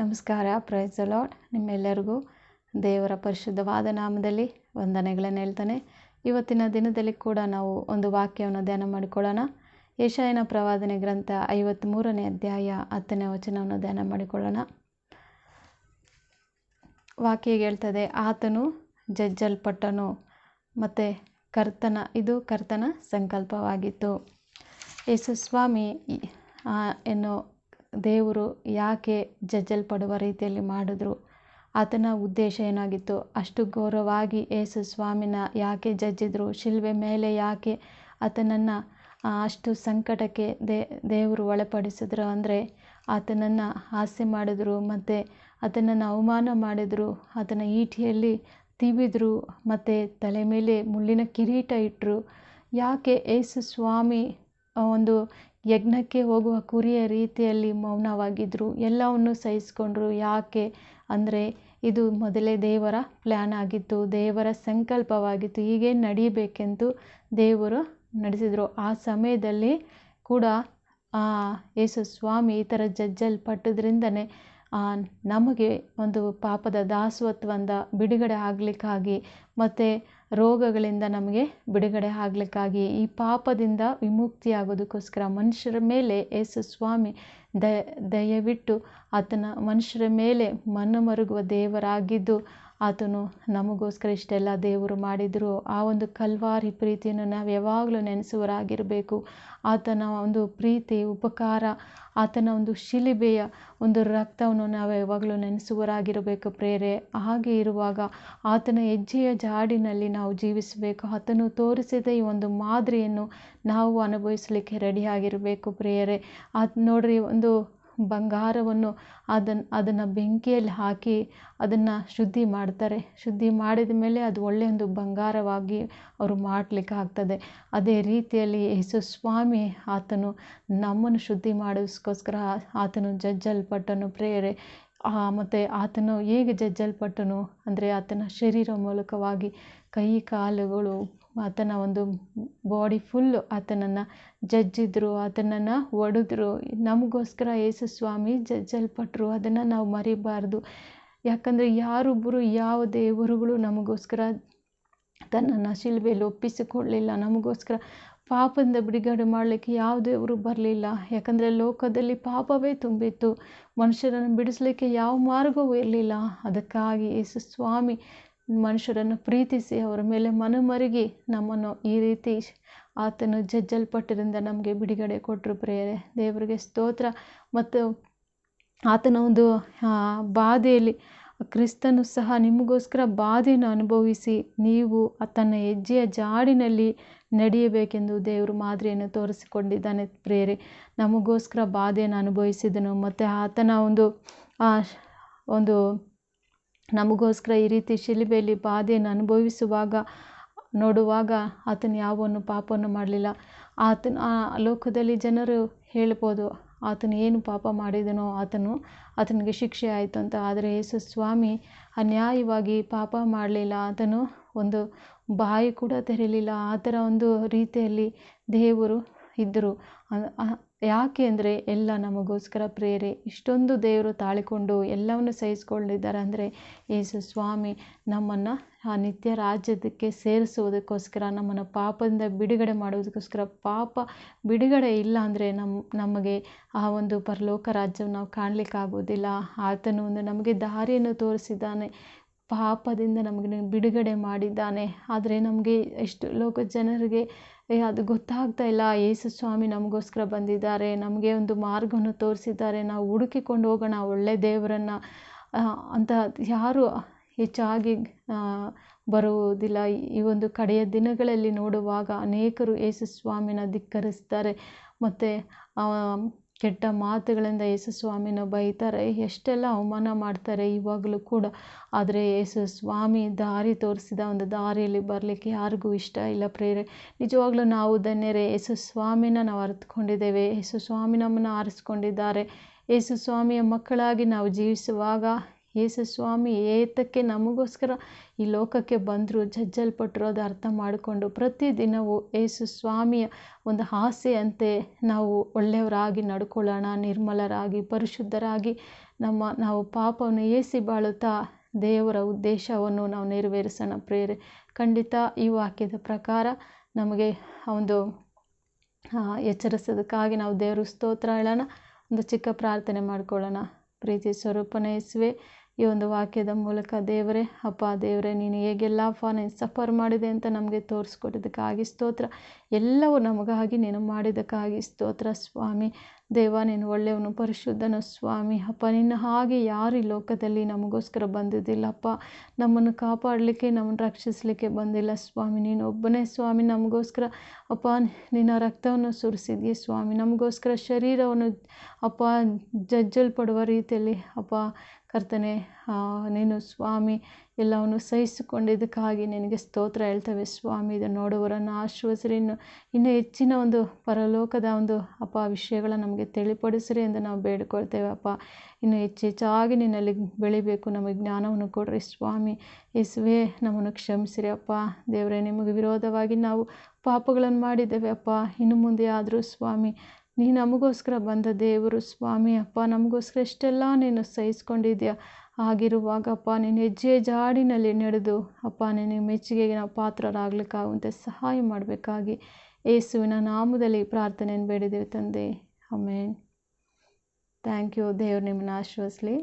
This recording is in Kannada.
ನಮಸ್ಕಾರ ಪ್ರೈಸ್ ಅಲಾಟ್ ನಿಮ್ಮೆಲ್ಲರಿಗೂ ದೇವರ ಪರಿಶುದ್ಧವಾದ ನಾಮದಲ್ಲಿ ವಂದನೆಗಳನ್ನು ಹೇಳ್ತಾನೆ. ಇವತ್ತಿನ ದಿನದಲ್ಲಿ ಕೂಡ ನಾವು ಒಂದು ವಾಕ್ಯವನ್ನು ಧ್ಯಾನ ಮಾಡಿಕೊಳ್ಳೋಣ. ಯಶಾಯನ ಪ್ರವಾದನೆ ಗ್ರಂಥ ಐವತ್ತ್ಮೂರನೇ ಅಧ್ಯಾಯ ಹತ್ತನೇ ವಚನವನ್ನು ಧ್ಯಾನ ಮಾಡಿಕೊಳ್ಳೋಣ. ವಾಕ್ಯ ಹೇಳ್ತದೆ, ಆತನು ಜಜ್ಜಲ್ಪಟ್ಟನು, ಮತ್ತು ಕರ್ತನ, ಇದು ಕರ್ತನ ಸಂಕಲ್ಪವಾಗಿತ್ತು. ಯೇಸುಸ್ವಾಮಿ ಎನ್ನೋ ದೇವರು ಯಾಕೆ ಜಜ್ಜಲ್ಪಡುವ ರೀತಿಯಲ್ಲಿ ಮಾಡಿದ್ರು? ಆತನ ಉದ್ದೇಶ ಏನಾಗಿತ್ತು? ಅಷ್ಟು ಗೌರವವಾಗಿ ಯೇಸು ಸ್ವಾಮಿನ ಯಾಕೆ ಜಜ್ಜಿದ್ರು? ಶಿಲ್ವೆ ಮೇಲೆ ಯಾಕೆ ಆತನನ್ನು ಅಷ್ಟು ಸಂಕಟಕ್ಕೆ ದೇ, ದೇವರು ಒಳಪಡಿಸಿದ್ರು? ಅಂದರೆ ಆತನನ್ನು ಹಾಸ್ಯ ಮಾಡಿದ್ರು, ಮತ್ತು ಆತನನ್ನು ಅವಮಾನ ಮಾಡಿದರು, ಆತನ ಈಟಿಯಲ್ಲಿ ತಿವಿದ್ರು, ಮತ್ತು ತಲೆ ಮೇಲೆ ಮುಳ್ಳಿನ ಕಿರೀಟ ಇಟ್ಟರು ಯಾಕೆ ಯೇಸು ಸ್ವಾಮಿ ಒಂದು ಯಜ್ಞಕ್ಕೆ ಹೋಗುವ ಕುರಿಯ ರೀತಿಯಲ್ಲಿ ಮೌನವಾಗಿದ್ದರು ಎಲ್ಲವನ್ನು ಸಹಿಸಿಕೊಂಡ್ರು. ಯಾಕೆ ಅಂದರೆ ಇದು ಮೊದಲೇ ದೇವರ ಪ್ಲ್ಯಾನ್ ಆಗಿತ್ತು, ದೇವರ ಸಂಕಲ್ಪವಾಗಿತ್ತು. ಹೀಗೆ ನಡೀಬೇಕೆಂದು ದೇವರು ನಡೆಸಿದರು. ಆ ಸಮಯದಲ್ಲಿ ಕೂಡ ಯೇಸು ಸ್ವಾಮಿ ಈ ಥರ ಜಜ್ಜಲ್ಪಟ್ಟದ್ರಿಂದನೇ ನಮಗೆ ಒಂದು ಪಾಪದ ದಾಸತ್ವದಿಂದ ಬಿಡುಗಡೆ ಆಗಲಿಕ್ಕಾಗಿ, ಮತ್ತು ರೋಗಗಳಿಂದ ನಮಗೆ ಬಿಡುಗಡೆ ಆಗ್ಲಿಕ್ಕಾಗಿ ಈ ಪಾಪದಿಂದ ವಿಮುಕ್ತಿ ಆಗೋದಕ್ಕೋಸ್ಕರ ಮನುಷ್ಯರ ಮೇಲೆ ಯೇಸು ಸ್ವಾಮಿ ದಯ, ದಯವಿಟ್ಟು ಆತನ ಮನುಷ್ಯರ ಮೇಲೆ ಮನ ಮರುಗುವ ದೇವರಾಗಿದ್ದು ಆತನು ನಮಗೋಸ್ಕರ ಇಷ್ಟೆಲ್ಲ ದೇವರು ಮಾಡಿದರು. ಆ ಒಂದು ಕಲ್ವಾರಿ ಪ್ರೀತಿಯನ್ನು ನಾವು ಯಾವಾಗಲೂ ನೆನೆಸುವರಾಗಿರಬೇಕು ಆತನ ಒಂದು ಪ್ರೀತಿ, ಉಪಕಾರ, ಆತನ ಒಂದು ಶಿಲಿಬೆಯ ಒಂದು ರಕ್ತವನ್ನು ನಾವು ಯಾವಾಗಲೂ ನೆನೆಸುವರಾಗಿರಬೇಕು ಪ್ರೇರೆ. ಹಾಗೆ ಇರುವಾಗ ಆತನ ಹೆಜ್ಜೆಯ ಜಾಡಿನಲ್ಲಿ ನಾವು ಜೀವಿಸಬೇಕು. ಆತನು ತೋರಿಸಿದ ಈ ಒಂದು ಮಾದರಿಯನ್ನು ನಾವು ಅನುಭವಿಸಲಿಕ್ಕೆ ರೆಡಿಯಾಗಿರಬೇಕು ಪ್ರೇಯರೆ ಅದು ನೋಡ್ರಿ, ಒಂದು ಬಂಗಾರವನ್ನು ಅದನ್ನು ಅದನ್ನು ಬೆಂಕಿಯಲ್ಲಿ ಹಾಕಿ ಅದನ್ನು ಶುದ್ಧಿ ಮಾಡ್ತಾರೆ. ಶುದ್ಧಿ ಮಾಡಿದ ಮೇಲೆ ಅದು ಒಳ್ಳೆಯ ಒಂದು ಬಂಗಾರವಾಗಿ ಅವರು ಮಾಡಲಿಕ್ಕೆ ಆಗ್ತದೆ. ಅದೇ ರೀತಿಯಲ್ಲಿ ಯೇಸು ಸ್ವಾಮಿ ಆತನು ನಮ್ಮನ್ನು ಶುದ್ಧಿ ಮಾಡೋಸ್ಕೋಸ್ಕರ ಆತನು ಜಜ್ಜಲ್ಪಟ್ಟನು ಪ್ರೇರೆ ಮತ್ತು ಆತನು ಹೇಗೆ ಜಜ್ಜಲ್ಪಟ್ಟನು ಅಂದರೆ ಆತನ ಶರೀರ ಮೂಲಕವಾಗಿ ಕೈ ಕಾಲುಗಳು ಆತನ ಒಂದು ಬಾಡಿ ಫುಲ್ಲು ಆತನನ್ನು ಜಜ್ಜಿದ್ರು, ಆತನನ್ನು ಒಡೆದ್ರು. ನಮಗೋಸ್ಕರ ಯೇಸು ಸ್ವಾಮಿ ಜಜ್ಜಲ್ಪಟ್ಟರು ಅದನ್ನು ನಾವು ಮರಿಬಾರ್ದು. ಯಾಕಂದರೆ ಯಾರೊಬ್ಬರು ಯಾವ ದೇವರುಗಳು ನಮಗೋಸ್ಕರ ತನ್ನನ್ನು ಶಿಲ್ಬೆಯಲ್ಲಿ ಒಪ್ಪಿಸಿಕೊಳ್ಳಲಿಲ್ಲ ನಮಗೋಸ್ಕರ ಪಾಪದಿಂದ ಬಿಡುಗಡೆ ಮಾಡಲಿಕ್ಕೆ ಯಾವ ದೇವರು ಬರಲಿಲ್ಲ. ಯಾಕಂದರೆ ಲೋಕದಲ್ಲಿ ಪಾಪವೇ ತುಂಬಿತ್ತು. ಮನುಷ್ಯರನ್ನು ಬಿಡಿಸಲಿಕ್ಕೆ ಯಾವ ಮಾರ್ಗವೂ ಇರಲಿಲ್ಲ. ಅದಕ್ಕಾಗಿ ಯೇಸು ಸ್ವಾಮಿ ಮನುಷ್ಯರನ್ನು ಪ್ರೀತಿಸಿ ಅವರ ಮೇಲೆ ಮನಮರುಗಿ ನಮ್ಮನ್ನು ಈ ರೀತಿ ಆತನು ಜಜ್ಜಲ್ಪಟ್ಟರಿಂದ ನಮಗೆ ಬಿಡುಗಡೆ ಕೊಟ್ಟರು ಪ್ರೇರೆ ದೇವರಿಗೆ ಸ್ತೋತ್ರ ಮತ್ತು ಆತನ ಒಂದು ಬಾಧೆಯಲ್ಲಿ ಕ್ರಿಸ್ತನು ಸಹ ನಿಮಗೋಸ್ಕರ ಬಾಧೆಯನ್ನು ಅನುಭವಿಸಿ ನೀವು ತನ್ನ ಹೆಜ್ಜೆಯ ಜಾಡಿನಲ್ಲಿ ನಡೆಯಬೇಕೆಂದು ದೇವರು ಮಾದರಿಯನ್ನು ತೋರಿಸಿಕೊಂಡಿದ್ದಾನೆ ಪ್ರೇರೆ ನಮಗೋಸ್ಕರ ಬಾಧೆಯನ್ನು ಅನುಭವಿಸಿದನು ಮತ್ತು ಆತನ ಒಂದು ಒಂದು ನಮಗೋಸ್ಕರ ಈ ರೀತಿ ಶಿಲುಬೆಯಲ್ಲಿ ಬಾಧೆಯನ್ನು ಅನುಭವಿಸುವಾಗ, ನೋಡುವಾಗ ಆತನು ಯಾವನ್ನು ಪಾಪವನ್ನು ಮಾಡಲಿಲ್ಲ. ಆತನ ಆ ಲೋಕದಲ್ಲಿ ಜನರು ಹೇಳ್ಬೋದು ಆತನು ಏನು ಪಾಪ ಮಾಡಿದನೋ ಆತನು ಆತನಿಗೆ ಶಿಕ್ಷೆ ಆಯಿತು ಅಂತ. ಆದರೆ ಯೇಸು ಸ್ವಾಮಿ ಅನ್ಯಾಯವಾಗಿ ಪಾಪ ಮಾಡಲಿಲ್ಲ. ಆತನು ಒಂದು ಬಾಯಿ ಕೂಡ ತೆರೆಯಲಿಲ್ಲ. ಆ ಥರ ಒಂದು ರೀತಿಯಲ್ಲಿ ದೇವರು ಇದ್ದರು. ಯಾಕೆ ಅಂದರೆ ಎಲ್ಲ ನಮಗೋಸ್ಕರ ಪ್ರೇರೆ, ಇಷ್ಟೊಂದು ದೇವರು ತಾಳಿಕೊಂಡು ಎಲ್ಲವನ್ನು ಸಹಿಸ್ಕೊಂಡಿದ್ದಾರೆ ಅಂದರೆ ಯೇಸು ಸ್ವಾಮಿ ನಮ್ಮನ್ನು ಆ ನಿತ್ಯ ರಾಜ್ಯದಕ್ಕೆ ಸೇರಿಸುವುದಕ್ಕೋಸ್ಕರ, ನಮ್ಮನ್ನು ಪಾಪದಿಂದ ಬಿಡುಗಡೆ ಮಾಡೋದಕ್ಕೋಸ್ಕರ ಪಾಪ ಬಿಡುಗಡೆ ಇಲ್ಲ ಅಂದರೆ ನಮ್ಮ ನಮಗೆ ಆ ಒಂದು ಪರಲೋಕ ರಾಜ್ಯವನ್ನು ನಾವು ಕಾಣಲಿಕ್ಕಾಗೋದಿಲ್ಲ ಆತನು ಒಂದು ನಮಗೆ ದಾರಿಯನ್ನು ತೋರಿಸಿದ್ದಾನೆ. ಪಾಪದಿಂದ ನಮಗೆ ಬಿಡುಗಡೆ ಮಾಡಿದ್ದಾನೆ. ಆದರೆ ನಮಗೆ ಎಷ್ಟು ಲೋಕ ಜನರಿಗೆ ಅದು ಗೊತ್ತಾಗ್ತಾ ಇಲ್ಲ. ಯೇಸು ಸ್ವಾಮಿ ನಮಗೋಸ್ಕರ ಬಂದಿದ್ದಾರೆ. ನಮಗೆ ಒಂದು ಮಾರ್ಗವನ್ನು ತೋರಿಸಿದ್ದಾರೆ. ನಾವು ಹುಡುಕಿಕೊಂಡು ಹೋಗೋಣ, ಒಳ್ಳೆ ದೇವರನ್ನು. ಅಂತ ಯಾರು ಹೆಚ್ಚಾಗಿ ಬರುವುದಿಲ್ಲ. ಈ ಒಂದು ಕಡೆಯ ದಿನಗಳಲ್ಲಿ ನೋಡುವಾಗ ಅನೇಕರು ಯೇಸು ಸ್ವಾಮಿನ ಧಿಕ್ಕರಿಸ್ತಾರೆ. ಮತ್ತು ಕೆಟ್ಟ ಮಾತುಗಳಿಂದ ಯೇಸು ಸ್ವಾಮಿನ ಬೈತಾರೆ. ಎಷ್ಟೆಲ್ಲ ಅವಮಾನ ಮಾಡ್ತಾರೆ ಇವಾಗಲೂ ಕೂಡ. ಆದರೆ ಯೇಸು ಸ್ವಾಮಿ ದಾರಿ ತೋರಿಸಿದ ಒಂದು ದಾರಿಯಲ್ಲಿ ಬರಲಿಕ್ಕೆ ಯಾರಿಗೂ ಇಷ್ಟ ಇಲ್ಲ ಪ್ರೇರೆ ನಿಜವಾಗ್ಲೂ ನಾವು ಧನ್ಯರೇ. ಯೇಸು ಸ್ವಾಮಿನ ನಾವು ಅರ್ಥಕೊಂಡಿದ್ದೇವೆ ಯೇಸು ಸ್ವಾಮಿ ನಮ್ಮನ್ನು ಆರಿಸ್ಕೊಂಡಿದ್ದಾರೆ. ಯೇಸು ಸ್ವಾಮಿಯ ಮಕ್ಕಳಾಗಿ ನಾವು ಜೀವಿಸುವಾಗ ಯೇಸು ಸ್ವಾಮಿ, ಏತಕ್ಕೆ ನಮಗೋಸ್ಕರ ಈ ಲೋಕಕ್ಕೆ ಬಂದರು ಜಜ್ಜಲ್ಪಟ್ಟರು ಅದು ಅರ್ಥ ಮಾಡಿಕೊಂಡು ಪ್ರತಿದಿನವೂ ಯೇಸು ಸ್ವಾಮಿಯ ಒಂದು ಆಸೆಯಂತೆ ನಾವು ಒಳ್ಳೆಯವರಾಗಿ ನಡ್ಕೊಳ್ಳೋಣ, ನಿರ್ಮಲರಾಗಿ, ಪರಿಶುದ್ಧರಾಗಿ ನಮ್ಮ ನಾವು ಪಾಪವನ್ನು ಏಸಿ ಬಾಳುತ್ತಾ ದೇವರ ಉದ್ದೇಶವನ್ನು ನಾವು ನೆರವೇರಿಸೋಣ. ಪ್ರೇರೆ, ಖಂಡಿತ ಈ ವಾಕ್ಯದ ಪ್ರಕಾರ ನಮಗೆ ಒಂದು ಎಚ್ಚರಿಸೋದಕ್ಕಾಗಿ ನಾವು ದೇವರು ಸ್ತೋತ್ರ ಹೇಳೋಣ. ಒಂದು ಚಿಕ್ಕ ಪ್ರಾರ್ಥನೆ ಮಾಡ್ಕೊಳ್ಳೋಣ. ಪ್ರೀತಿ ಸ್ವರೂಪನೇ ಯೇಸುವೆ ಈ ಒಂದು ವಾಕ್ಯದ ಮೂಲಕ, ದೇವರೇ, ಅಪ್ಪ, ದೇವರೇ, ನೀನು ಹೇಗೆಲ್ಲ ಅಪ್ಪ, ನೀನು ಸಫರ್ ಮಾಡಿದೆ ಅಂತ ನಮಗೆ ತೋರಿಸ್ಕೊಟ್ಟಿದ್ದಕ್ಕಾಗಿ ಸ್ತೋತ್ರ. ಎಲ್ಲವೂ ನಮಗಾಗಿ ನೀನು ಮಾಡಿದ್ದಕ್ಕಾಗಿ ಸ್ತೋತ್ರ, ಸ್ವಾಮಿ. ದೇವ, ನೀನು ಒಳ್ಳೆಯವನು, ಪರಿಶುದ್ಧನ, ಸ್ವಾಮಿ. ಅಪ್ಪ, ನಿನ್ನ ಹಾಗೆ ಯಾರು ಈ ಲೋಕದಲ್ಲಿ ನಮಗೋಸ್ಕರ ಬಂದಿದ್ದಿಲ್ಲಪ್ಪ ನಮ್ಮನ್ನು ಕಾಪಾಡಲಿಕ್ಕೆ, ನಮ್ಮನ್ನು ರಕ್ಷಿಸಲಿಕ್ಕೆ ಬಂದಿಲ್ಲ. ಸ್ವಾಮಿ, ನೀನು ಒಬ್ಬನೇ ಸ್ವಾಮಿ. ನಮಗೋಸ್ಕರ, ಅಪ್ಪ, ನಿನ್ನ ರಕ್ತವನ್ನು ಸುರಿಸಿದ್ಯೆ ಸ್ವಾಮಿ, ನಮಗೋಸ್ಕರ ಶರೀರವನ್ನು, ಅಪ್ಪ, ಜಜ್ಜಲ್ಪಡುವ ರೀತಿಯಲ್ಲಿ, ಅಪ್ಪ, ಕರ್ತನೆ ನೀನು ಸ್ವಾಮಿ, ಎಲ್ಲವನ್ನು ಸಹಿಸಿಕೊಂಡಿದ್ದಕ್ಕಾಗಿ ನಿನಗೆ ಸ್ತೋತ್ರ ಹೇಳ್ತವೆ. ಸ್ವಾಮಿ, ಇದನ್ನು ನೋಡುವರನ್ನು ಆಶ್ವಾಸರಿ. ಇನ್ನು, ಇನ್ನೂ ಹೆಚ್ಚಿನ ಒಂದು ಪರಲೋಕದ ಒಂದು, ಅಪ್ಪ, ವಿಷಯಗಳ ನಮಗೆ ತಿಳಿಪಡಿಸಿರಿ ಎಂದು ನಾವು ಬೇಡಿಕೊಳ್ತೇವಪ್ಪ. ಇನ್ನು ಹೆಚ್ಚೆಚ್ಚಾಗಿ ನಿನ್ನಲ್ಲಿ ಬೆಳಿಬೇಕು ನಮಗೆ ಜ್ಞಾನವನ್ನು ಕೊಡ್ರಿ ಸ್ವಾಮಿ. ಯೇಸುವೆ, ನಮ್ಮನ್ನು ಕ್ಷಮಿಸಿರಿ ಅಪ್ಪ ದೇವರೇ, ನಿಮಗೆ ವಿರೋಧವಾಗಿ ನಾವು ಪಾಪಗಳನ್ನು ಮಾಡಿದ್ದೇವೆ ಅಪ್ಪ ಇನ್ನು ಮುಂದೆ ಆದರೂ ಸ್ವಾಮಿ, ನೀ ನಮಗೋಸ್ಕರ ಬಂದ ದೇವರು ಸ್ವಾಮಿ ಅಪ್ಪ. ನಮಗೋಸ್ಕರ ಇಷ್ಟೆಲ್ಲ ನೀನು ಸಹಿಸ್ಕೊಂಡಿದ್ಯಾ? ಆಗಿರುವಾಗಪ್ಪ ನೀನು ಹೆಜ್ಜೆ ಜಾಡಿನಲ್ಲಿ ನಡೆದು ಅಪ್ಪ ನಿನ್ನ ಮೆಚ್ಚುಗೆಗೆ ನಾವು ಪಾತ್ರರಾಗಲಿಕ್ಕಾಗುವಂತೆ ಸಹಾಯ ಮಾಡಬೇಕಾಗಿ. ಯೇಸುವಿನ ನಾಮದಲ್ಲಿ ಪ್ರಾರ್ಥನೆಯನ್ನು ಬೇಡಿದ್ದೇವೆ ತಂದೆ. అమేన్ థ్యాంక్ యూ దేవుని మిమ్మల్ని ఆశ్వస్లీ